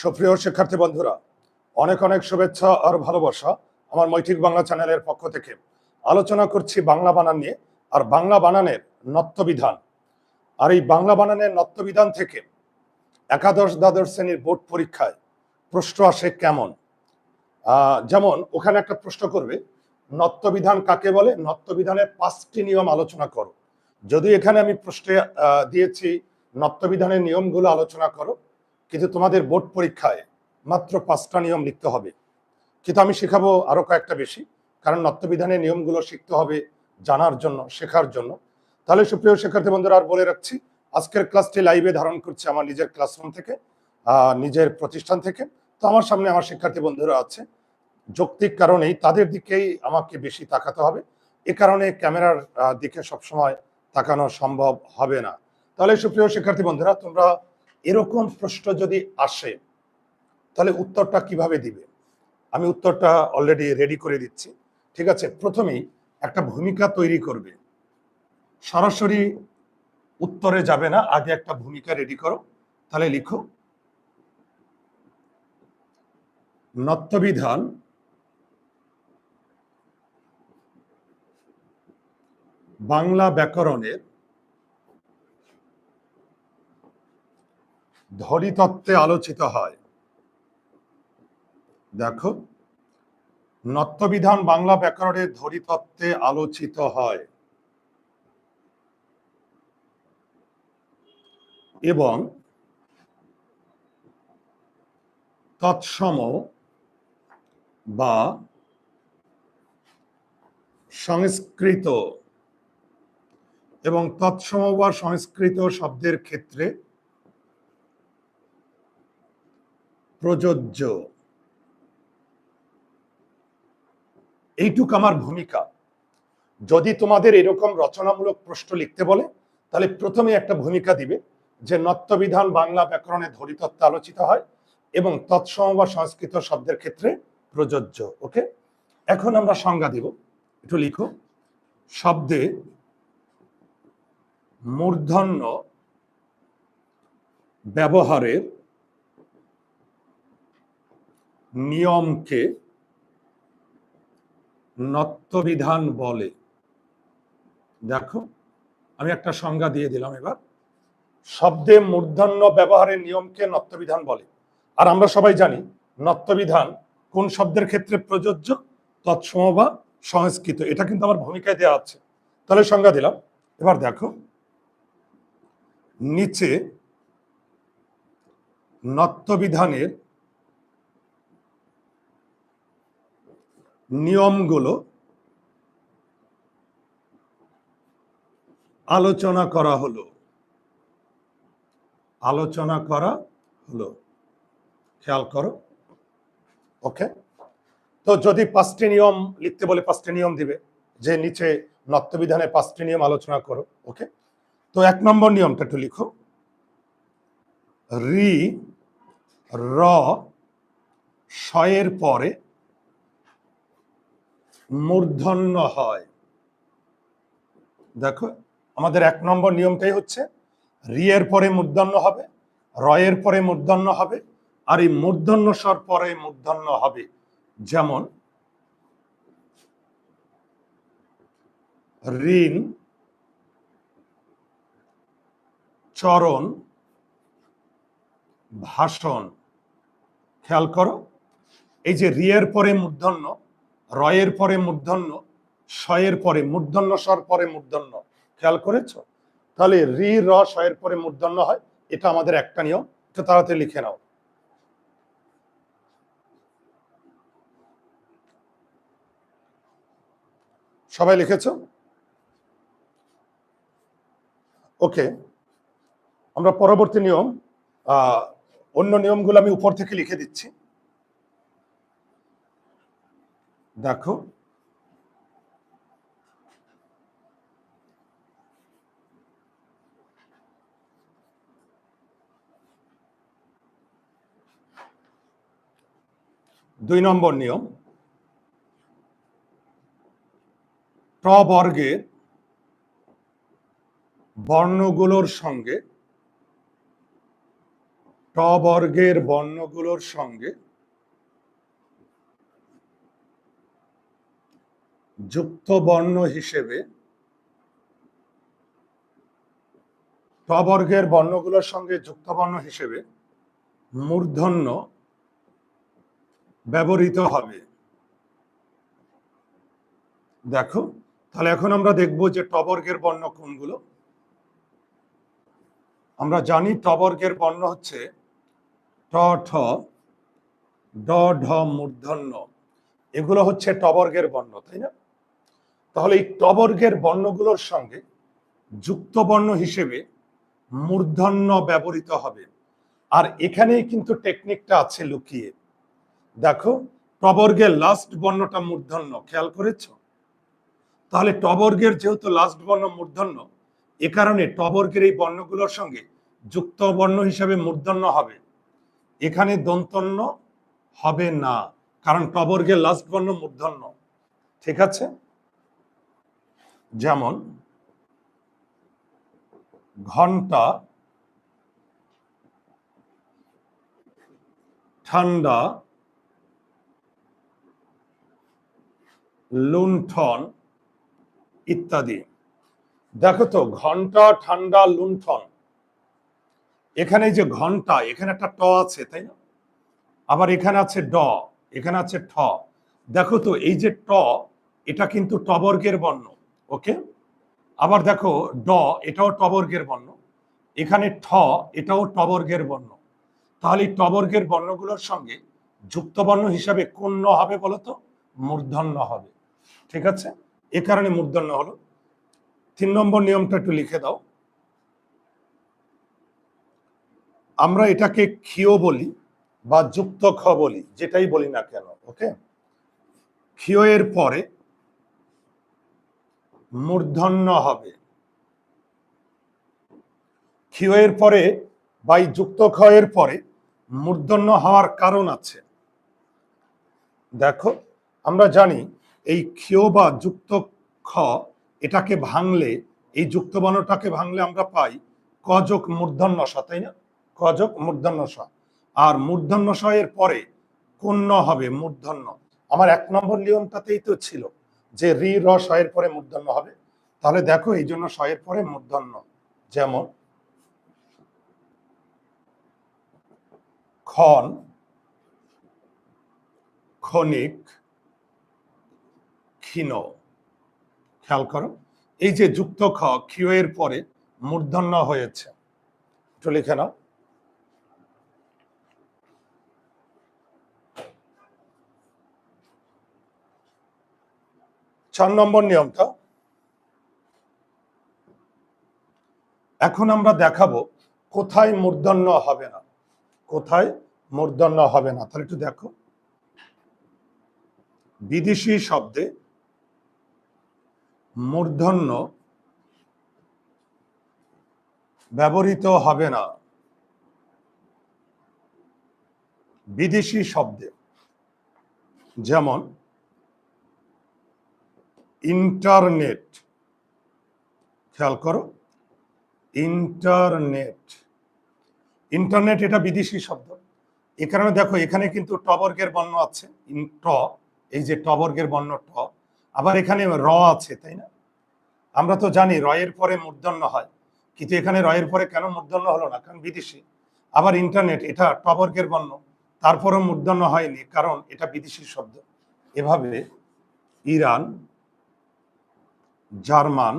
সুপ্রিয় শিক্ষার্থী বন্ধুরা, অনেক অনেক শুভেচ্ছা আর ভালোবাসা আমার মৈঠিক বাংলা চ্যানেলের পক্ষ থেকে। আলোচনা করছি বাংলা বানান নিয়ে আর বাংলা বানানের নত্যবিধান আর এই বাংলা বানানের নত্যবিধান থেকে একাদশ দ্বাদশ শ্রেণির বোর্ড পরীক্ষায় প্রশ্ন আসে কেমন? যেমন ওখানে একটা প্রশ্ন করবে নত্যবিধান কাকে বলে? নত্যবিধানের পাঁচটি নিয়ম আলোচনা করো। যদি এখানে আমি প্রশ্নে দিয়েছি নত্যবিধানের নিয়মগুলো আলোচনা করো। কিন্তু তোমাদের বোর্ড পরীক্ষায় মাত্র পাঁচটা নিয়ম লিখতে হবে। কিন্তু আমি শেখাবো আরও কয়েকটা বেশি, কারণ নত্যবিধানের নিয়মগুলো শিখতে হবে জানার জন্য, শেখার জন্য। তাহলে সুপ্রিয় শিক্ষার্থী বন্ধুরা, আর বলে রাখছি, আজকের ক্লাসটি লাইভে ধারণ করছি আমার নিজের ক্লাসরুম থেকে নিজের প্রতিষ্ঠান থেকে। তো আমার সামনে আমার শিক্ষার্থী বন্ধুরা আছে। যৌক্তিক কারণেই তাদের দিকেই আমাকে বেশি তাকাতে হবে। এ কারণে ক্যামেরার দিকে সবসময় তাকানো সম্ভব হবে না। তাহলে সুপ্রিয় শিক্ষার্থী বন্ধুরা, তোমরা এরকম প্রশ্ন যদি আসে, তাহলে উত্তরটা কীভাবে দিবে? আমি উত্তরটা অলরেডি রেডি করে দিচ্ছি। ঠিক আছে? প্রথমেই একটা ভূমিকা তৈরি করবে। সরাসরি উত্তরে যাবে না, আগে একটা ভূমিকা রেডি করো। তাহলে লিখো। নত্যবিধান বাংলা ব্যাকরণের ধরিতত্ত্বে আলোচিত হয়। দেখো নত্যবিধান বাংলা ব্যাকরণের ধরিতত্ত্বে আলোচিত হয়। এবং তৎসম বা সংস্কৃত এবং তৎসম বা সংস্কৃত শব্দের ক্ষেত্রে প্রযোজ্য। এইটুক আমার ভূমিকা। যদি তোমাদের এরকম রচনামূলক প্রশ্ন লিখতে বলে, তাহলে প্রথমে একটা ভূমিকা দিবে, যে নত্যবিধান বাংলা ব্যাকরণে ধরিতত্ত্ব আলোচিত হয় এবং তৎসম বা সংস্কৃত শব্দের ক্ষেত্রে প্রযোজ্য, ওকে? এখন আমরা সংজ্ঞা দিব। একটু লিখো। শব্দে মূর্ধন্য ব্যবহারের নিয়মকে নত্যবিধান বলে। দেখো, আমি একটা সংজ্ঞা দিয়ে দিলাম এবার। শব্দে মূর্ধন্য ব্যবহারের নিয়মকে নত্যবিধান বলে। আর আমরা সবাই জানি নত্যবিধান কোন শব্দের ক্ষেত্রে প্রযোজ্য, তৎসম বা সংস্কৃত। এটা কিন্তু আমার ভূমিকায় দেওয়া আছে। তাহলে সংজ্ঞা দিলাম। এবার দেখো, নিচে নত্যবিধানের নিয়মগুলো আলোচনা করা হলো। আলোচনা করা হলো। খেয়াল করো। ওকে? তো যদি পাঁচটি নিয়ম, লিখতে বলে পাঁচটি নিয়ম দিবে, যে নিচে নত্যবিধানে পাঁচটি নিয়ম আলোচনা করো, ওকে? তো এক নম্বর নিয়মটা একটু লিখো। রি, র শয়ের পরে মূর্ধন্য হয়। দেখো, আমাদের এক নম্বর নিয়মটাই হচ্ছে, রিয়ের পরে মূর্ধন্য হবে, রয়ের পরে মূর্ধন্য হবে, আর এই মূর্ধন্য স্বর পরে মূর্ধন্য হবে। যেমন, ঋণ, চরণ, ভাষণ। খেয়াল করো, এই যে রিয়ের পরে মূর্ধন্য রয়ের পরে মূর্ধন্য শয়ের পরে মূর্ধন্য, স্বর পরে মূর্ধন্য। খেয়াল করেছ? তাহলে রি, র শয়ের পরে মূর্ধন্য হয়। এটা আমাদের একটা নিয়ম। এটা তাড়াতাড়ি লিখে নাও। সবাই লিখেছো? ওকে আমরা পরবর্তী নিয়ম অন্য নিয়মগুলো আমি উপর থেকে লিখে দিচ্ছি। দেখো। দুই নম্বর নিয়ম। ট বর্গের বর্ণগুলোর সঙ্গে ট ট বর্গের বর্ণগুলোর সঙ্গে যুক্ত বর্ণ হিসেবে ট বর্গের বর্ণগুলোর সঙ্গে যুক্ত বর্ণ হিসেবে মূর্ধন্য ব্যবহৃত হবে। দেখো, তাহলে এখন আমরা দেখব যে টবর্গের বর্ণ কোনগুলো। আমরা জানি টবর্গের বর্ণ হচ্ছে ট ঠ, ড, ঢ, মূর্ধন্য। এগুলো হচ্ছে টবর্গের বর্ণ, তাই না? তাহলে এই টবর্গের বর্ণগুলোর সঙ্গে যুক্ত বর্ণ হিসেবে মূর্ধন্য ব্যবহৃত হবে। আর এখানেই কিন্তু টেকনিকটা আছে লুকিয়ে। দেখো টবর্গের লাস্ট বর্ণটা মূর্ধন্য, খেয়াল করেছ? তাহলে টবর্গের যেহেতু লাস্ট বর্ণ মূর্ধন্য, এ কারণে টবর্গের এই বর্ণগুলোর সঙ্গে যুক্ত বর্ণ হিসাবে মূর্ধন্য হবে। এখানে দন্তন্য হবে না, কারণ টবর্গের লাস্ট বর্ণ মূর্ধন্য। ঠিক আছে? যেমন ঘণ্টা, ঠান্ডা, লুণ্ঠন ইত্যাদি। দেখো তো, ঘণ্টা, ঠান্ডা, লুণ্ঠন। এখানে যে ঘণ্টা, এখানে একটা ট আছে, তাই না? আবার এখানে আছে ড, এখানে আছে ঠ। দেখো তো, এই যে ট, এটা কিন্তু টবর্গের বর্ণ। ওকে আবার দেখো, ড এটাও টবর্গের বর্ণ। এখানে ঠ এটাও টবর্গের বর্ণ। তাহলে এই টবর্গের বর্ণগুলোর সঙ্গে যুক্ত বর্ণ হিসাবে কোন ন হবে বলতো? মূর্ধন্য হবে। ঠিক আছে? এ কারণে মূর্ধন্য হলো। তিন নম্বর নিয়মটা একটু লিখে দাও। আমরা এটাকে ক্ষিয় বলি বা যুক্ত খ বলি, যেটাই বলি না কেন ওকে ক্ষিয় এর পরে মূর্ধন্য হবে। ক্ষিয় এর পরে বা যুক্ত এর পরে মূর্ধন্য হওয়ার কারণ আছে। দেখো, আমরা জানি এই ক্ষিয় বা যুক্ত খ এটাকে ভাঙলে, এই যুক্ত বর্ণটাকে ভাঙলে আমরা পাই কযোগ মূর্ধন্য স, তাই না? কযোগ মূর্ধন্য স। আর মূর্ধন্য স এর পরে কন্য হবে মূর্ধন্য। আমার এক নম্বর নিয়মটাতেই তো ছিল। যে রি, র এর পরে মূর্ধন্য হবে। তাহলে দেখো এই জন্য এর পরে মূর্ধন্য যেমন ক্ষণ, ক্ষণিক, ক্ষীণ। খেয়াল করো, এই যে যুক্ত খ ক্ষিয় এর পরে মূর্ধন্য হয়েছে। একটু লিখে নাও। চার নম্বর নিয়মটা। এখন আমরা দেখাবো কোথায় মূর্ধন্য হবে না। কোথায় মূর্ধন্য হবে না, তাহলে একটু দেখো। বিদেশি শব্দে মূর্ধন্য ব্যবহৃত হবে না। বিদেশি শব্দে যেমন ইন্টারনেট। খেয়াল করো, ইন্টারনেট। ইন্টারনেট এটা বিদেশি শব্দ। এ কারণে দেখো, এখানে কিন্তু টবর্গের বর্ণ আছে ট, এই যে টবর্গের বর্ণ ট, আবার এখানে র আছে, তাই না? আমরা তো জানি রয়ের পরে মূর্ধন্য হয়, কিন্তু এখানে রয়ের পরে কেন মূর্ধন্য হলো না? কারণ বিদেশি। আবার ইন্টারনেট, এটা টবর্গের বর্ণ, তারপরেও মূর্ধন্য হয়নি, কারণ এটা বিদেশি শব্দ। এভাবে ইরান জার্মান,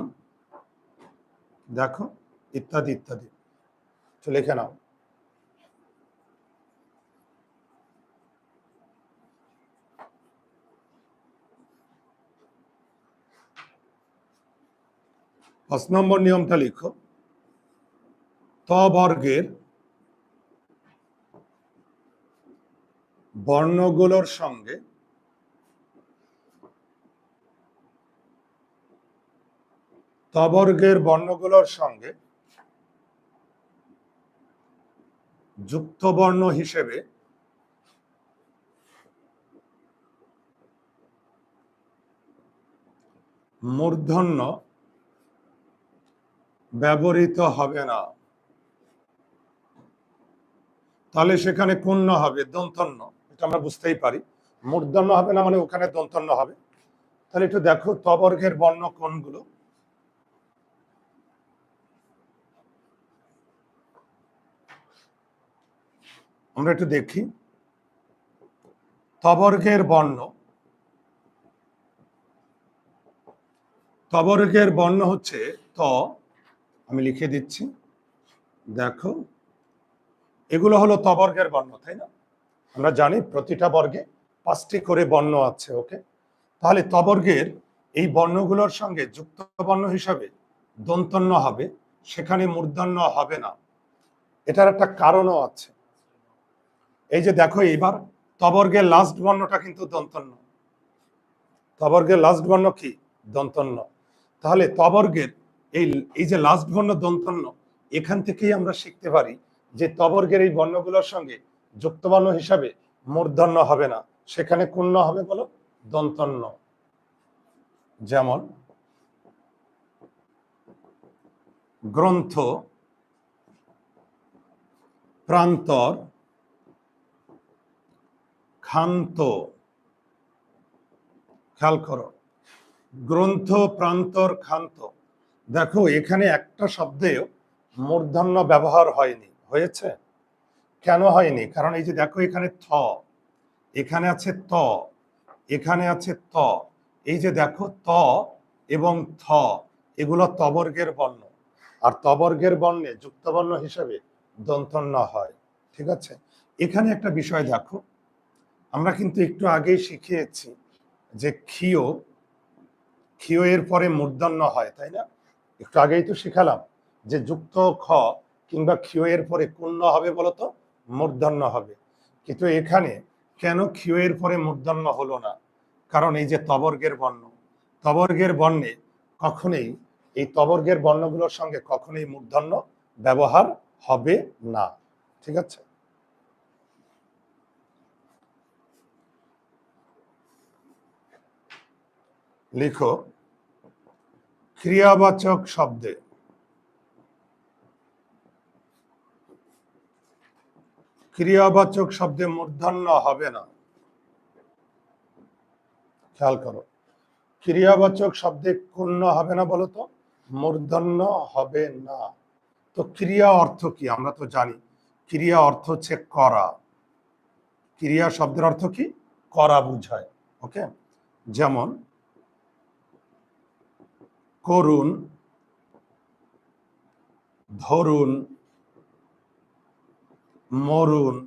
দেখো, ইত্যাদি ইত্যাদি। তো লিখে নাও। পাঁচ নম্বর নিয়মটা লিখো। ত বর্গের বর্ণগুলোর সঙ্গে তবর্গের বর্ণগুলোর সঙ্গে যুক্ত বর্ণ হিসেবে মূর্ধন্য ব্যবহৃত হবে না। তাহলে সেখানে কুণ্য হবে, দন্তন্য, এটা আমরা বুঝতেই পারি। মূর্ধন্য হবে না মানে ওখানে দন্তন্য হবে। তাহলে একটু দেখো তবর্গের বর্ণ কোনগুলো? আমরা একটু দেখি। তবর্গের বর্ণ। তবর্গের বর্ণ হচ্ছে ত, আমি লিখে দিচ্ছি। দেখো, এগুলো হলো তবর্গের বর্ণ, তাই না? আমরা জানি প্রতিটা বর্গে পাঁচটি করে বর্ণ আছে, ওকে? তাহলে তবর্গের এই বর্ণগুলোর সঙ্গে যুক্ত বর্ণ হিসাবে দন্তন্য হবে, সেখানে মূর্ধন্য হবে না। এটার একটা কারণও আছে। এই যে দেখো, এইবার তবর্গের লাস্ট বর্ণটা কিন্তু দন্তন্য। তবর্গের লাস্ট বর্ণ কি? দন্তন্য। তাহলে তবর্গের এই এই যে লাস্ট বর্ণ দন্তন্য, এখান থেকেই আমরা শিখতে পারি যে তবর্গের এই বর্ণগুলোর সঙ্গে যুক্ত বর্ণ হিসাবে মূর্ধন্য হবে না। সেখানে কুণ্য হবে বলো? দন্তন্য। যেমন, গ্রন্থ, প্রান্তর ক্ষান্ত খেয়াল করো। গ্রন্থ প্রান্তর ক্ষান্ত। দেখো, এখানে একটা শব্দেও মূর্ধন্য ব্যবহার হয়নি। হয়েছে? কেন হয়নি? কারণ এই যে দেখো, এখানে থ। এখানে আছে ত। এখানে আছে ত। এই যে দেখো, ত এবং থ, এগুলো তবর্গের বর্ণ। আর তবর্গের বর্ণে যুক্তবর্ণ হিসেবে দন্তন্য হয়। ঠিক আছে? এখানে একটা বিষয় দেখো। আমরা কিন্তু একটু আগেই শিখিয়েছি যে ক্ষীয় ক্ষীয় এর পরে মূর্ধন্য হয়, তাই না? একটু আগেই তো শিখালাম যে যুক্ত খ কিংবা ক্ষীয় এর পরে কুণ্য হবে বলতো, মূর্ধন্য হবে। কিন্তু এখানে কেন ক্ষীয় এর পরে মূর্ধন্য হলো না? কারণ এই যে তবর্গের বর্ণ, তবর্গের বর্ণে কখনোই, এই তবর্গের বর্ণগুলোর সঙ্গে কখনোই মূর্ধন্য ব্যবহার হবে না। ঠিক আছে? লিখো, ক্রিয়াবাচক শব্দে। ক্রিয়াবাচক শব্দে মূর্ধন্য হবে না। খেয়াল করো, ক্রিয়াবাচক শব্দে পূর্ণ হবে না বলতো মূর্ধন্য হবে না। তো ক্রিয়া অর্থ কি? আমরা তো জানি, ক্রিয়া অর্থ হচ্ছে করা। ক্রিয়া শব্দের অর্থ কি? করা বুঝায়, ওকে? যেমন করুন, ধরুন, মরুন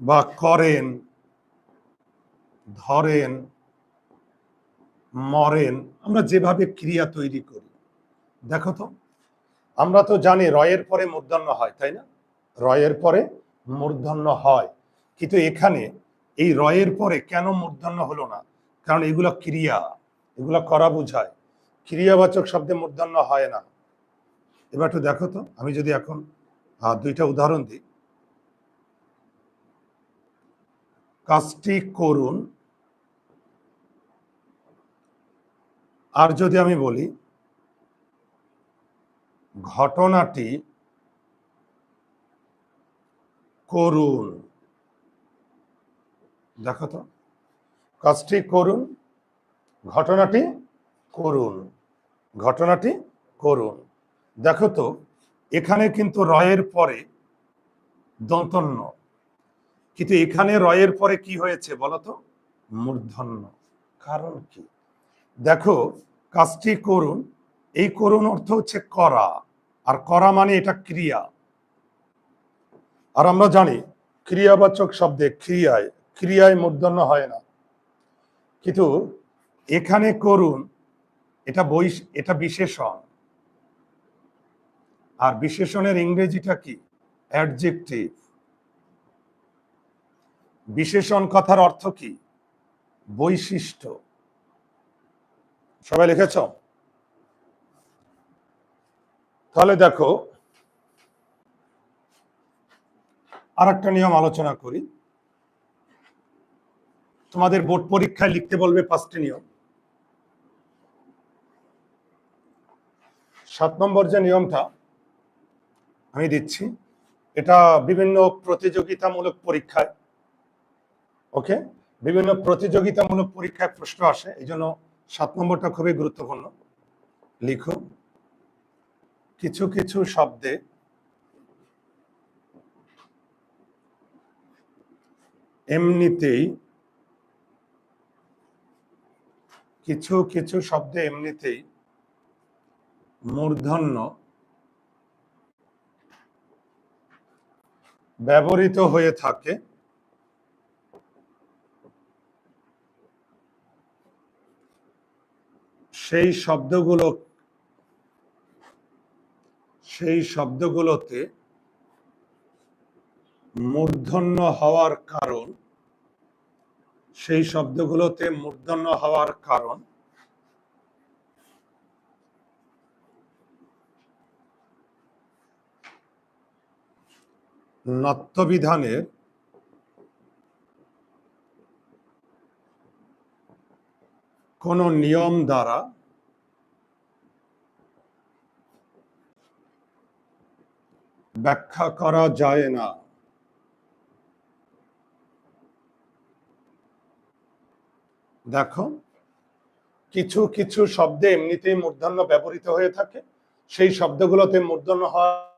বা করেন, ধরেন, মরেন, আমরা যেভাবে ক্রিয়া তৈরি করি। দেখো তো, আমরা তো জানি রয়ের পরে মূর্ধন্য হয়, তাই না? রয়ের পরে মূর্ধন্য হয়। কিন্তু এখানে এই রয়ের পরে কেন মূর্ধন্য হলো না? কারণ এগুলো ক্রিয়া। এগুলো করা বোঝায়। ক্রিয়াবাচক শব্দে মূর্ধন্য হয় না। এবার একটু দেখো তো, আমি যদি এখন দুইটা উদাহরণ দিই। কাজটি করুন। আর যদি আমি বলি, ঘটনাটি করুন। দেখো তো, কাজটি করুন। ঘটনাটি করুন। ঘটনাটি করুন। দেখো তো, এখানে কিন্তু রয়ের পরে দন্তন্য। কিন্তু এখানে রয়ের পরে কি হয়েছে বলতো মূর্ধন্য। কারণ কি? দেখো, কাজটি করুন। এই করুন অর্থ হচ্ছে করা। আর করা মানে এটা ক্রিয়া। আর আমরা জানি, ক্রিয়াবাচক শব্দে ক্রিয়ায় ক্রিয়ায় মূর্ধন্য হয় না। কিন্তু এখানে করুন, এটা বই এটা বিশেষণ। আর বিশেষণের ইংরেজিটা কি? অ্যাডজেক্টিভ বিশেষণ কথার অর্থ কি? বৈশিষ্ট্য। সবাই লিখেছ? তাহলে দেখো আর একটা নিয়ম আলোচনা করি। তোমাদের বোর্ড পরীক্ষায় লিখতে বলবে পাঁচটি নিয়ম। সাত নম্বর যে নিয়মটা আমি দিচ্ছি, এটা বিভিন্ন প্রতিযোগিতামূলক পরীক্ষায়, ওকে? বিভিন্ন প্রতিযোগিতামূলক পরীক্ষায় প্রশ্ন আসে, এই জন্য সাত নম্বরটা খুবই গুরুত্বপূর্ণ। লিখো কিছু কিছু শব্দে এমনিতেই, কিছু কিছু শব্দে এমনিতেই মূর্ধন্য ব্যবহৃত হয়ে থাকে। সেই শব্দগুলো, সেই শব্দগুলোতে মূর্ধন্য হওয়ার কারণ, সেই শব্দগুলোতে মূর্ধন্য হওয়ার কারণ নত্যবিধানের কোন নিয়ম দ্বারা ব্যাখ্যা করা যায় না। দেখো, কিছু কিছু শব্দে এমনিতেই মূর্ধন্য ব্যবহৃত হয়ে থাকে। সেই শব্দগুলোতে মূর্ধন্য হয়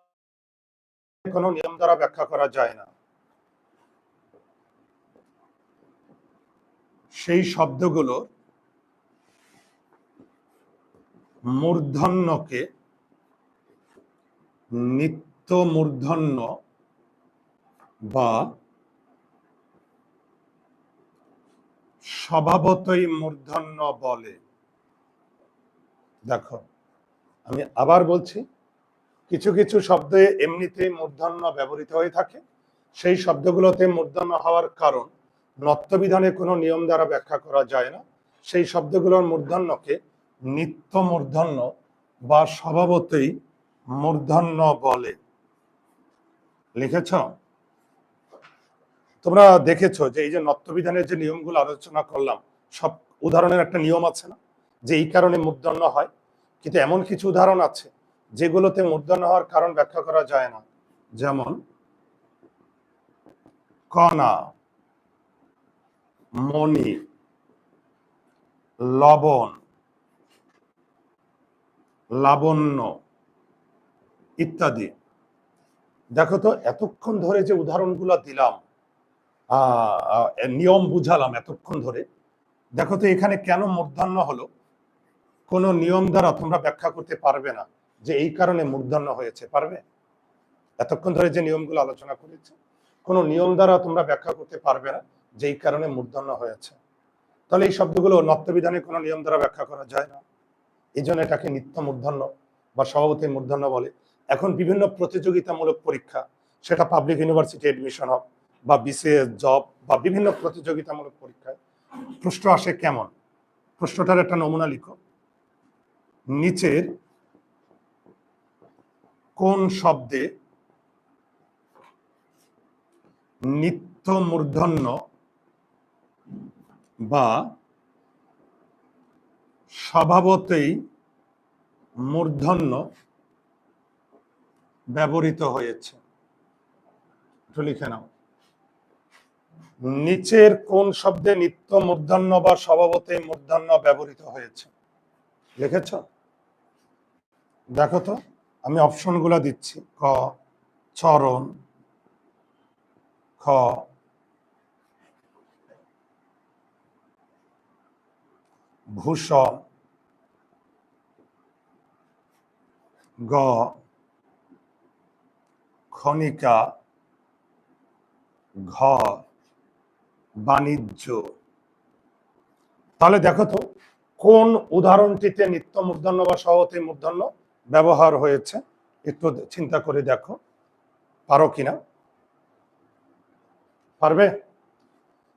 কোনো নিয়ম দ্বারা ব্যাখ্যা করা যায় না। সেই শব্দগুলো মূর্ধন্যকে নিত্য মূর্ধন্য বা স্বভাবতই মূর্ধন্য বলে। দেখো, আমি আবার বলছি কিছু কিছু শব্দে এমনিতেই মূর্ধন্য ব্যবহৃত হয়ে থাকে। সেই শব্দগুলোতে মূর্ধন্য হওয়ার কারণ নত্যবিধানে কোনো নিয়ম দ্বারা ব্যাখ্যা করা যায় না। সেই শব্দগুলোর মূর্ধন্যকে নিত্য মূর্ধন্য বা স্বভাবতেই মূর্ধন্য বলে। লিখেছ? তোমরা দেখেছ যে এই যে নত্যবিধানের যে নিয়মগুলো আলোচনা করলাম, সব উদাহরণের একটা নিয়ম আছে না? যে এই কারণে মূর্ধন্য হয়। কিন্তু এমন কিছু উদাহরণ আছে যেগুলোতে মূর্ধন্য হওয়ার কারণ ব্যাখ্যা করা যায় না। যেমন, কণা, মণি, লবণ, লাবণ্য ইত্যাদি। দেখো তো, এতক্ষণ ধরে যে উদাহরণগুলো দিলাম নিয়ম বুঝালাম এতক্ষণ ধরে, দেখো তো এখানে কেন মূর্ধন্য হলো? কোনো নিয়ম দ্বারা তোমরা ব্যাখ্যা করতে পারবে না। যে এই কারণে মূর্ধন্য হয়েছে, পারবে? এতক্ষণ ধরে যে নিয়মগুলো আলোচনা করেছে, কোনো নিয়ম দ্বারা তোমরা ব্যাখ্যা করতে পারবে না যে এই কারণে মূর্ধন্য হয়েছে। তাহলে এই শব্দগুলো নত্যবিধানে কোনো নিয়ম দ্বারা ব্যাখ্যা করা যায় না। এই জন্য এটাকে নিত্য মূর্ধন্য বা সভাপতি মূর্ধন্য বলে। এখন বিভিন্ন প্রতিযোগিতামূলক পরীক্ষা, সেটা পাবলিক ইউনিভার্সিটি এডমিশন হোক বা বিসিএস জব বা বিভিন্ন প্রতিযোগিতামূলক পরীক্ষায়, প্রশ্ন আসে কেমন? প্রশ্নটার একটা নমুনা লিখো। নিচের কোন শব্দে নিত্য মূর্ধন্য বা স্বভাবতেই মূর্ধন্য ব্যবহৃত হয়েছে? একটু লিখে নাও। নিচের কোন শব্দে নিত্য মূর্ধন্য বা স্বভাবতেই মূর্ধন্য ব্যবহৃত হয়েছে? লিখেছ? দেখো তো। আমি অপশনগুলো দিচ্ছি। ক, চরণ, খ, ভূষণ, গ, খনিকা, ঘ, বাণিজ্য। তাহলে দেখো তো, কোন উদাহরণটিতে নিত্য মূর্ধন্য বা সহতে মূর্ধন্য ব্যবহার হয়েছে। একটু চিন্তা করে দেখো। পারো কিনা পারবে?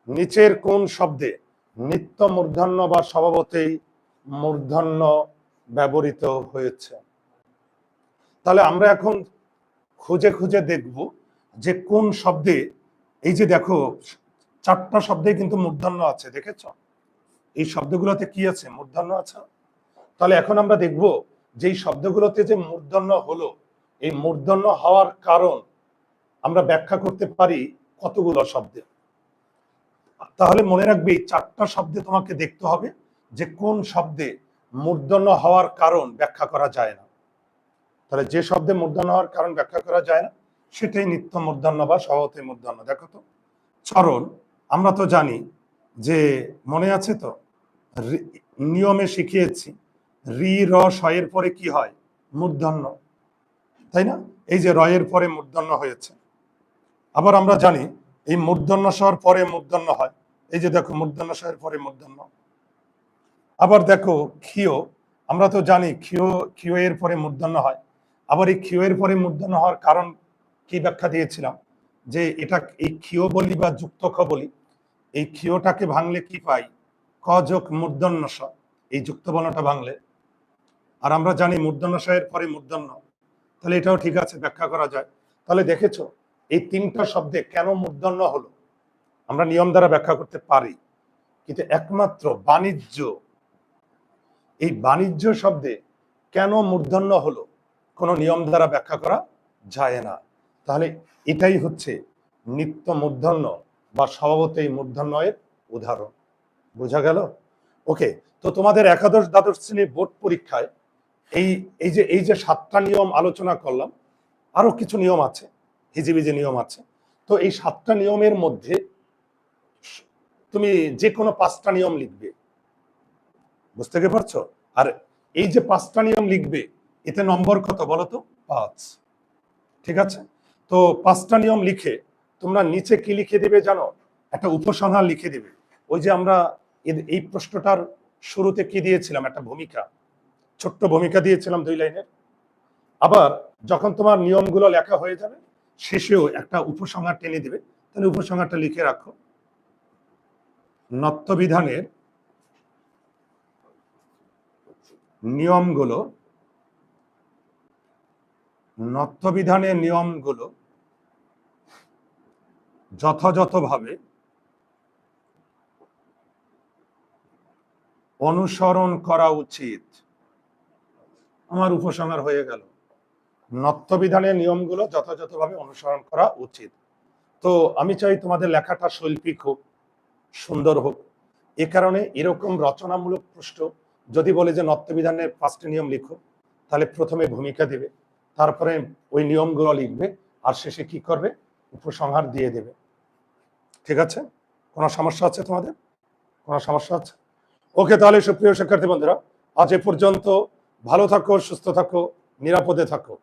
নিচের কোন শব্দে নিত্য মূর্ধন্য বা স্বভাবতেই মূর্ধন্য ব্যবহৃত হয়েছে? তাহলে আমরা এখন খুঁজে খুঁজে দেখব যে কোন শব্দে, এই যে দেখো, চারটা শব্দে কিন্তু মূর্ধন্য আছে, দেখেছ? এই শব্দগুলোতে কি আছে? মূর্ধন্য আছে। তাহলে এখন আমরা দেখব যে এই শব্দগুলোতে যে মূর্ধন্য হলো, এই মূর্ধন্য হওয়ার কারণ আমরা ব্যাখ্যা করতে পারি কতগুলো শব্দে। তাহলে মনে রাখবে এই চারটা শব্দে তোমাকে দেখতে হবে যে কোন শব্দে মূর্ধন্য হওয়ার কারণ ব্যাখ্যা করা যায় না। তাহলে যে শব্দে মূর্ধন্য হওয়ার কারণ ব্যাখ্যা করা যায় না, সেটাই নিত্য মূর্ধন্য বা সহতে মূর্ধন্য। দেখো তো, চরণ, আমরা তো জানি যে মনে আছে তো? নিয়মে শিখিয়েছি রি, র শয়ের পরে কি হয়? মূর্ধন্য। তাই না? এই যে রয়ের পরে মূর্ধন্য হয়েছে। আবার আমরা জানি, এই মূর্ধন্য স্বর পরে মূর্ধন্য হয়। এই যে দেখো, মূর্ধন্য স্বরের পরে মূর্ধন্য। আবার দেখো, ক্ষিয়। আমরা তো জানি, ক্ষিয় ক্ষিয় এর পরে মূর্ধন্য হয়। আবার এই ক্ষিয় পরে মূর্ধন্য হওয়ার কারণ কি ব্যাখ্যা দিয়েছিলাম? যে এটা এই ক্ষিয় বলি বা যুক্ত বলি, এই ক্ষিয়টাকে ভাঙলে কি পাই? ক যোগ মূর্ধন্য স এই যুক্ত বর্ণটা ভাঙলে আর আমরা জানি মূর্ধন্য স পরে মূর্ধন্য তাহলে এটাও ঠিক আছে, ব্যাখ্যা করা যায়। তাহলে দেখেছ, এই তিনটা শব্দে কেন মূর্ধন্য হলো? আমরা নিয়ম দ্বারা ব্যাখ্যা করতে পারি। কিন্তু একমাত্র বাণিজ্য, এই বাণিজ্য শব্দে কেন মূর্ধন্য হলো, কোনো নিয়ম দ্বারা ব্যাখ্যা করা যায় না। তাহলে এটাই হচ্ছে নিত্য মূর্ধন্য বা স্বভাবতই মূর্ধন্যয়ের উদাহরণ। বোঝা গেল? ওকে, তো তোমাদের একাদশ দ্বাদশ শ্রেণির বোর্ড পরীক্ষায় এই এই যে এই যে সাতটা নিয়ম আলোচনা করলাম, আরও কিছু নিয়ম আছে, হিজিবিজি নিয়ম আছে। তো এই সাতটা নিয়মের মধ্যে তুমি যে কোনো পাঁচটা নিয়ম লিখবে। বুঝতে পারছ? আর এই যে পাঁচটা নিয়ম লিখবে, এতে নম্বর কত বলো তো? পাঁচ। ঠিক আছে? তো পাঁচটা নিয়ম লিখে তোমরা নিচে কি লিখে দিবে জানো? একটা উপসংহার লিখে দিবে। ওই যে আমরা এই প্রশ্নটার শুরুতে কি দিয়েছিলাম? একটা ভূমিকা। ছোট্ট ভূমিকা দিয়েছিলাম দুই লাইনের আবার যখন তোমার নিয়মগুলো লেখা হয়ে যাবে, শেষেও একটা উপসংহার টেনে দিবে। তাহলে উপসংহারটা লিখে রাখো। নত্যবিধানের নিয়মগুলো নত্যবিধানের নিয়মগুলো যথাযথভাবে অনুসরণ করা উচিত। আমার উপসংহার হয়ে গেল। নত্যবিধানের নিয়মগুলো যথাযথভাবে অনুসরণ করা উচিত। তো আমি চাই তোমাদের লেখাটা শৈল্পিক হোক, সুন্দর হোক। এ কারণে এরকম রচনামূলক প্রশ্ন যদি বলে যে নত্যবিধানের পাঁচটি নিয়ম লিখো, তাহলে প্রথমে ভূমিকা দেবে, তারপরে ওই নিয়মগুলো লিখবে, আর শেষে কি করবে? উপসংহার দিয়ে দেবে। ঠিক আছে? কোনো সমস্যা আছে তোমাদের? কোনো সমস্যা আছে? ওকে তাহলে সুপ্রিয় শিক্ষার্থী বন্ধুরা, আজ এ পর্যন্ত ভালো থাকো সুস্থ থাকো নিরাপদে থাকো।